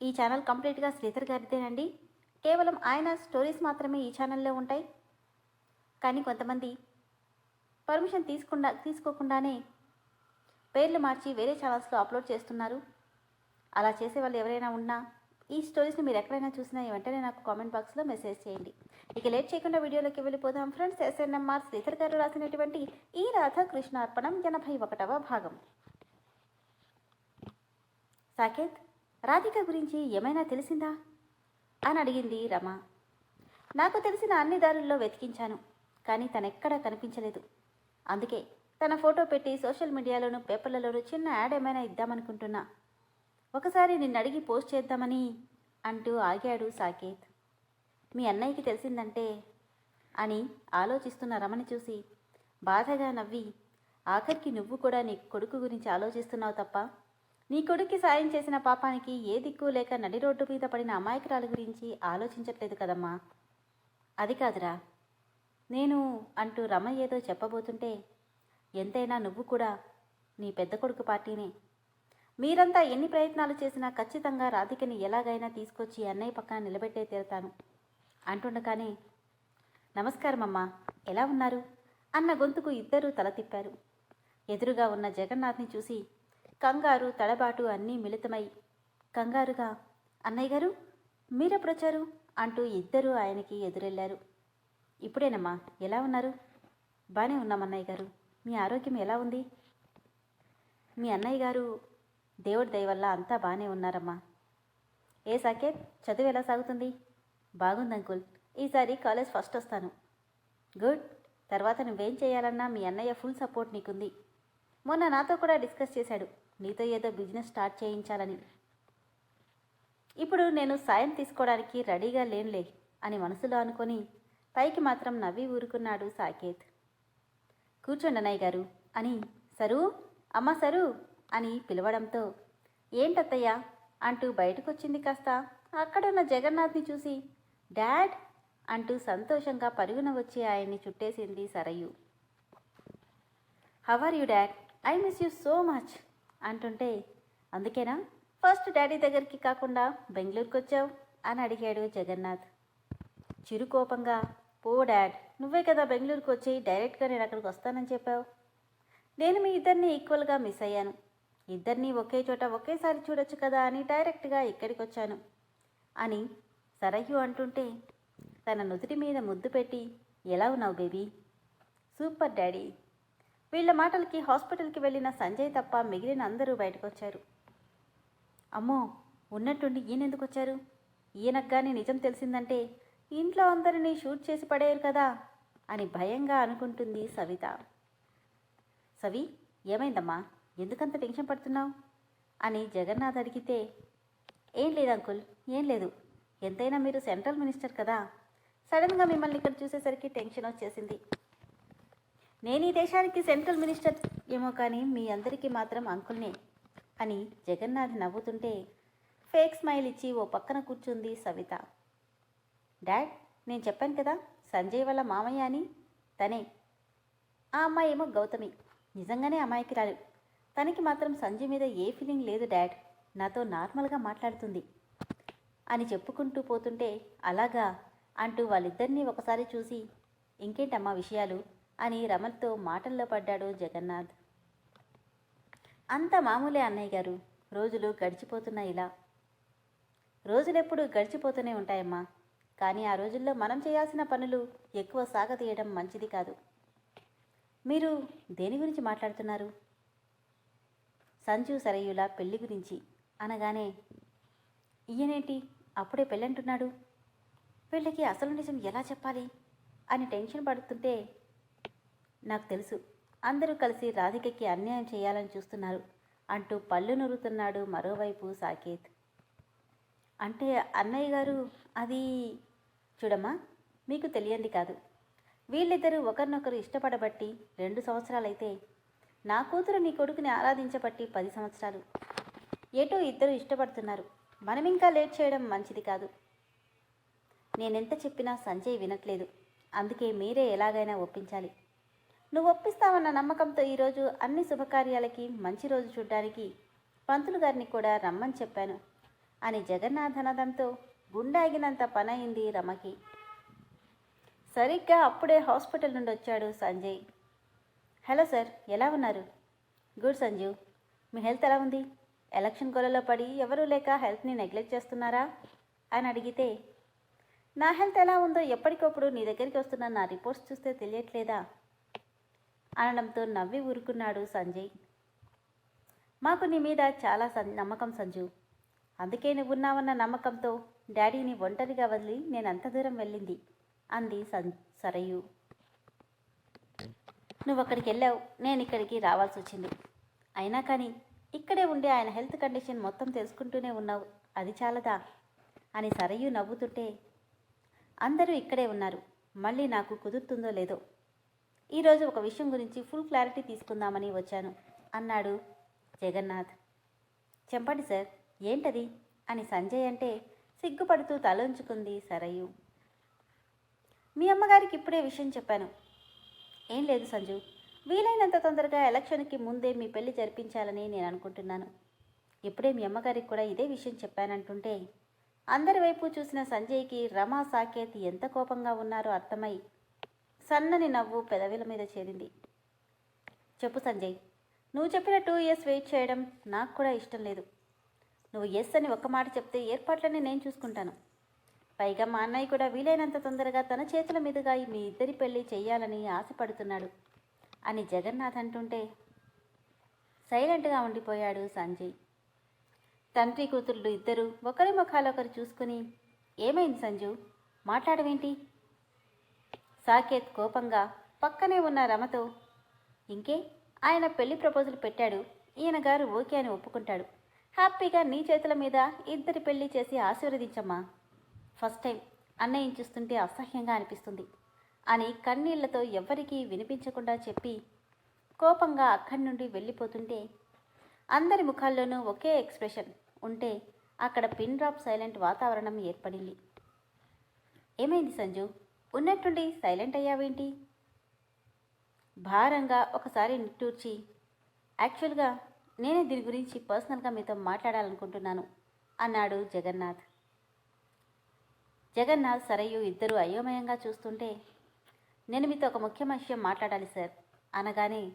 ఈ ఛానల్ కంప్లీట్గా శ్రీధర్ గారిదేనండి. కేవలం ఆయన స్టోరీస్ మాత్రమే ఈ ఛానల్లో ఉంటాయి. కానీ కొంతమంది పర్మిషన్ తీసుకుండా తీసుకోకుండానే పేర్లు మార్చి వేరే ఛానల్స్లో అప్లోడ్ చేస్తున్నారు. అలా చేసే వాళ్ళు ఎవరైనా ఉన్నా ఈ స్టోరీస్ని మీరు ఎక్కడైనా చూసినా వెంటనే నాకు కామెంట్ బాక్స్లో మెసేజ్ చేయండి. ఇక లేట్ చేయకుండా వీడియోలోకి వెళ్ళిపోదాం. ఫ్రెండ్స్ ఎస్ఎన్ఎంఆర్ శ్రీధర్ గారు రాసినటువంటి ఈ రాధాకృష్ణ కృష్ణార్పణం ఎనభై ఒకటవ భాగం. సాకేత్ రాధిక గురించి ఏమైనా తెలిసిందా? అని అడిగింది రమ. నాకు తెలిసిన అన్ని దారుల్లో వెతికించాను కానీ తనెక్కడా కనిపించలేదు. అందుకే తన ఫోటో పెట్టి సోషల్ మీడియాలోను పేపర్లలోనూ చిన్న యాడ్ ఏమైనా ఇద్దామనుకుంటున్నా. ఒకసారి నిన్ను అడిగి పోస్ట్ చేద్దామని అంటూ ఆగాడు సాకేత్. మీ అన్నయ్యకి తెలిసిందంటే? అని ఆలోచిస్తున్న రమని చూసి బాధగా నవ్వి ఆఖరికి నువ్వు కూడా నీ కొడుకు గురించి ఆలోచిస్తున్నావు తప్ప నీ కొడుక్కి సాయం చేసిన పాపానికి ఏ దిక్కు లేక నడి రోడ్డు మీద పడిన అమాయకురాలు గురించి ఆలోచించట్లేదు కదమ్మా. అది కాదురా. నేను అంటూ రమయ్య ఏదో చెప్పబోతుంటే ఎంతైనా నువ్వు కూడా నీ పెద్ద కొడుకు పార్టీనే. మీరంతా ఎన్ని ప్రయత్నాలు చేసినా ఖచ్చితంగా రాధికని ఎలాగైనా తీసుకొచ్చి అన్నయ్య పక్కన నిలబెట్టే తీరుతాను అంటుండగానే నమస్కారం అమ్మా ఎలా ఉన్నారు? అన్న గొంతుకు ఇద్దరూ తల తిప్పారు. ఎదురుగా ఉన్న జగన్నాథ్ని చూసి కంగారు తడబాటు అన్నీ మిళితమై కంగారుగా అన్నయ్య గారు మీరెప్పుడొచ్చారు? అంటూ ఇద్దరూ ఆయనకి ఎదురెళ్ళారు. ఇప్పుడేనమ్మా ఎలా ఉన్నారు? బాగానే ఉన్నాం అన్నయ్య గారు. మీ ఆరోగ్యం ఎలా ఉంది? మీ అన్నయ్య గారు దేవుడి దయ వల్ల అంతా బాగానే ఉన్నారమ్మా. ఏ సాకేత్ చదువు ఎలా సాగుతుంది? బాగుంది అంకుల్. ఈసారి కాలేజ్ ఫస్ట్ వస్తాను. గుడ్. తర్వాత నువ్వేం చేయాలన్నా మీ అన్నయ్య ఫుల్ సపోర్ట్ నీకుంది. మొన్న నాతో కూడా డిస్కస్ చేశాడు. నీతో ఏదో బిజినెస్ స్టార్ట్ చేయించాలని. ఇప్పుడు నేను సాయం తీసుకోవడానికి రెడీగా లేనులే అని మనసులో అనుకొని పైకి మాత్రం నవ్వి ఊరుకున్నాడు సాకేత్. కూర్చోండి అన్నయ్య గారు అని సరు అమ్మ సరు అని పిలవడంతో ఏంటత్తయ్యా? అంటూ బయటకొచ్చింది కాస్త. అక్కడున్న జగన్నాథ్ని చూసి డాడ్? అంటూ సంతోషంగా పరుగున వచ్చి ఆయన్ని చుట్టేసింది Sarayu. How are you dad? I miss you so much. అంటుంటే అందుకేనా? ఫస్ట్ డాడీ దగ్గరికి కాకుండా బెంగళూరుకి వచ్చావు అని అడిగాడు జగన్నాథ్. చిరుకోపంగా పో డాడ్ నువ్వే కదా బెంగళూరుకి వచ్చి డైరెక్ట్గా నేను అక్కడికి వస్తానని చెప్పావు. నేను మీ ఇద్దరిని ఈక్వల్గా మిస్ అయ్యాను. ఇద్దరిని ఒకే చోట ఒకేసారి చూడొచ్చు కదా అని డైరెక్ట్గా ఇక్కడికి వచ్చాను అని సరయ్యు అంటుంటే తన నుదుటి మీద ముద్దు పెట్టి ఎలా ఉన్నావు బేబీ? Super daddy. వీళ్ళ మాటలకి హాస్పిటల్కి వెళ్ళిన సంజయ్ తప్ప మిగిలిన అందరూ బయటకు వచ్చారు అమ్మో ఉన్నట్టుండి ఈయన ఎందుకు వచ్చారు ఈయనకు కానీ నిజం తెలిసిందంటే ఇంట్లో అందరినీ షూట్ చేసి పడేయరు కదా అని భయంగా అనుకుంటుంది సవిత. సవి ఏమైందమ్మా? ఎందుకంత టెన్షన్ పడుతున్నావు? అని జగన్నాథ్ అడిగితే ఏం లేదు అంకుల్ ఏం లేదు. ఎంతైనా మీరు సెంట్రల్ మినిస్టర్ కదా. సడన్గా మిమ్మల్ని ఇక్కడ చూసేసరికి టెన్షన్ వచ్చేసింది. నేను ఈ దేశానికి సెంట్రల్ మినిస్టర్ ఏమో కానీ మీ అందరికీ మాత్రం అంకుల్నే అని జగన్నాథ్ నవ్వుతుంటే ఫేక్ స్మైల్ ఇచ్చి ఓ పక్కన కూర్చుంది సవిత. డాడ్ నేను చెప్పాను కదా సంజయ్ వాళ్ళ మామయ్య అని? తనే. ఆ అమ్మాయి ఏమో గౌతమి. నిజంగానే అమాయకురాలు తనకి మాత్రం సంజయ్ మీద ఏ ఫీలింగ్ లేదు డాడ్. నాతో నార్మల్గా మాట్లాడుతుంది అని చెప్పుకుంటూ పోతుంటే అలాగా అంటూ వాళ్ళిద్దరినీ ఒకసారి చూసి ఇంకేంటమ్మా విషయాలు? అని రమణతో మాటల్లో పడ్డాడు జగన్నాథ్. అంత మామూలే అన్నయ్య గారు రోజులు గడిచిపోతున్నాయి ఇలా. రోజులెప్పుడు గడిచిపోతూనే ఉంటాయమ్మా. కానీ ఆ రోజుల్లో మనం చేయాల్సిన పనులు ఎక్కువ సాగతీయడం మంచిది కాదు. మీరు దేని గురించి మాట్లాడుతున్నారు? సంజు సరయుల పెళ్ళి గురించి అనగానే ఈయనేంటి? అప్పుడే పెళ్ళంటున్నాడు. వీళ్ళకి అసలు నిజం ఎలా చెప్పాలి? అని టెన్షన్ పడుతుంటే నాకు తెలుసు. అందరూ కలిసి రాధికకి అన్యాయం చేయాలని చూస్తున్నారు అంటూ పళ్ళు నురుతున్నాడు మరోవైపు సాకేత్. అంటే అన్నయ్య గారు అది చూడమ్మా మీకు తెలియంది కాదు. వీళ్ళిద్దరూ ఒకరినొకరు ఇష్టపడబట్టి రెండు సంవత్సరాలైతే నా కూతురు నీ కొడుకుని ఆరాధించబట్టి పది సంవత్సరాలు. ఎటో ఇద్దరు ఇష్టపడుతున్నారు. మనం ఇంకా లేట్ చేయడం మంచిది కాదు. నేనెంత చెప్పినా సంజయ్ వినట్లేదు. అందుకే మీరే ఎలాగైనా ఒప్పించాలి. నువ్వు ఒప్పిస్తావన్న నమ్మకంతో ఈరోజు అన్ని శుభకార్యాలకి మంచి రోజు చూడ్డానికి పంతులు గారిని కూడా రమ్మని చెప్పాను. అని జగన్నాథనదంతో గుండాగినంత పనయింది రమకి. సరిగ్గా అప్పుడే హాస్పిటల్ నుండి వచ్చాడు సంజయ్. హలో సార్ ఎలా ఉన్నారు? గుడ్ సంజీవ్ మీ హెల్త్ ఎలా ఉంది? ఎలక్షన్ గొలలో పడి ఎవరూ లేక హెల్త్ని నెగ్లెక్ట్ చేస్తున్నారా? అని అడిగితే నా హెల్త్ ఎలా ఉందో ఎప్పటికప్పుడు నీ దగ్గరికి వస్తున్న నా రిపోర్ట్స్ చూస్తే తెలియట్లేదా? అనడంతో నవ్వి ఊరుకున్నాడు సంజయ్. మాకు నీ మీద చాలా సం- నమ్మకం సంజు. అందుకే నువ్వున్నావన్న నమ్మకంతో డాడీని ఒంటరిగా వదిలి నేను అంత దూరం వెళ్ళింది అంది సన్ సరయు. నువ్వు అక్కడికి వెళ్ళావు నేను ఇక్కడికి రావాల్సి వచ్చింది అయినా కానీ ఇక్కడే ఉండి ఆయన హెల్త్ కండిషన్ మొత్తం తెలుసుకుంటూనే ఉన్నావు అది చాలదా? అని సరయు నవ్వుతుంటే అందరూ ఇక్కడే ఉన్నారు మళ్ళీ నాకు కుదురుతుందో లేదో ఈరోజు ఒక విషయం గురించి ఫుల్ క్లారిటీ తీసుకుందామని వచ్చాను. అన్నాడు జగన్నాథ్. చెప్పండి సార్ ఏంటది? అని సంజయ్ అంటే సిగ్గుపడుతూ తలంచుకుంది సరయు. మీ అమ్మగారికి ఇప్పుడే విషయం చెప్పాను. ఏం లేదు సంజు వీలైనంత తొందరగా ఎలక్షన్కి ముందే మీ పెళ్ళి జరిపించాలని నేను అనుకుంటున్నాను. ఇప్పుడే మీ అమ్మగారికి కూడా ఇదే విషయం చెప్పానంటుంటే అందరి వైపు చూసిన సంజయ్కి రమా సాకేత్ ఎంత కోపంగా ఉన్నారో అర్థమై సన్నని నవ్వు పెదవిల మీద చేరింది. చెప్పు సంజయ్ నువ్వు చెప్పిన టూ ఇయర్స్ వెయిట్ చేయడం నాకు కూడా ఇష్టం లేదు. నువ్వు ఎస్ అని ఒక్క మాట చెప్తే ఏర్పాట్లన్నీ నేను చూసుకుంటాను. పైగా మా అన్నయ్య కూడా వీలైనంత తొందరగా తన చేతుల మీదుగా ఈ మీ ఇద్దరి పెళ్ళి చేయాలని ఆశపడుతున్నాడు అని జగన్నాథ్ అంటుంటే సైలెంట్గా ఉండిపోయాడు సంజయ్. తండ్రి కూతుళ్ళు ఇద్దరు ఒకరి ముఖాలొకరు చూసుకుని ఏమైంది సంజు? మాట్లాడవేంటి? సాకేత్ కోపంగా పక్కనే ఉన్న రమతో ఇంకే ఆయన పెళ్ళి ప్రపోజల్ పెట్టాడు. ఈయన గారు ఓకే అని ఒప్పుకుంటాడు. హ్యాపీగా నీ చేతుల మీద ఇద్దరి పెళ్ళి చేసి ఆశీర్వదించమ్మా. ఫస్ట్ టైం అన్నయ్యని చూస్తుంటే అసహ్యంగా అనిపిస్తుంది అని కన్నీళ్ళతో ఎవ్వరికీ వినిపించకుండా చెప్పి కోపంగా అక్కడి నుండి వెళ్ళిపోతుంటే అందరి ముఖాల్లోనూ ఒకే ఎక్స్ప్రెషన్ ఉంటే అక్కడ పిన్ డ్రాప్ సైలెంట్ వాతావరణం ఏర్పడింది. ఏమైంది సంజు? ఉన్నట్టుండి సైలెంట్ అయ్యావేంటి? భారంగా ఒకసారి నిట్టూర్చి యాక్చువల్గా నేనే దీని గురించి పర్సనల్గా మీతో మాట్లాడాలనుకుంటున్నాను అన్నాడు జగన్నాథ్. జగన్నాథ్ సరయు ఇద్దరు అయోమయంగా చూస్తుంటే నేను మీతో ఒక ముఖ్యమైన విషయం మాట్లాడాలి సార్ అనగానే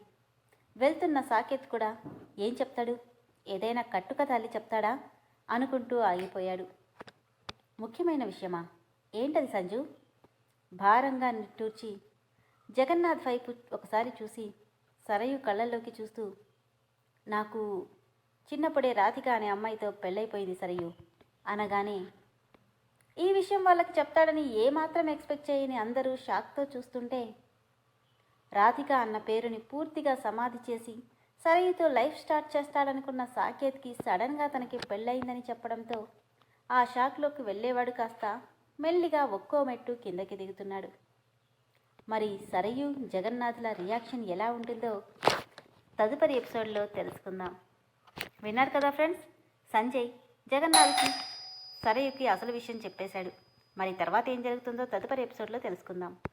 వెళ్తున్న సాకేత్ కూడా ఏం చెప్తాడు? ఏదైనా కట్టుకథ అల్లి చెప్తాడా? అనుకుంటూ ఆగిపోయాడు. ముఖ్యమైన విషయమా? ఏంటది సంజు? భారంగా నిట్టూర్చి జగన్నాథ్ వైపు ఒకసారి చూసి సరయు కళ్ళల్లోకి చూస్తూ నాకు చిన్నప్పుడే రాధిక అనే అమ్మాయితో పెళ్ళైపోయింది సరయు అనగానే ఈ విషయం వాళ్ళకి చెప్తాడని ఏమాత్రం ఎక్స్పెక్ట్ చేయని అందరూ షాక్తో చూస్తుంటే రాధిక అన్న పేరుని పూర్తిగా సమాధి చేసి సరయుతో లైఫ్ స్టార్ట్ చేస్తాడనుకున్న సాకేత్కి సడన్గా తనకి పెళ్ళయిందని చెప్పడంతో ఆ షాక్లోకి వెళ్ళేవాడు కాస్త మెల్లిగా ఒక్కో మెట్టు కిందకి దిగుతున్నాడు. మరి సరయు జగన్నాథ్ల రియాక్షన్ ఎలా ఉంటుందో తదుపరి ఎపిసోడ్లో తెలుసుకుందాం. విన్నారు కదా ఫ్రెండ్స్? సంజయ్ జగన్నాథ్కి సరయుకి అసలు విషయం చెప్పేశాడు. మరి తర్వాత ఏం జరుగుతుందో తదుపరి ఎపిసోడ్లో తెలుసుకుందాం.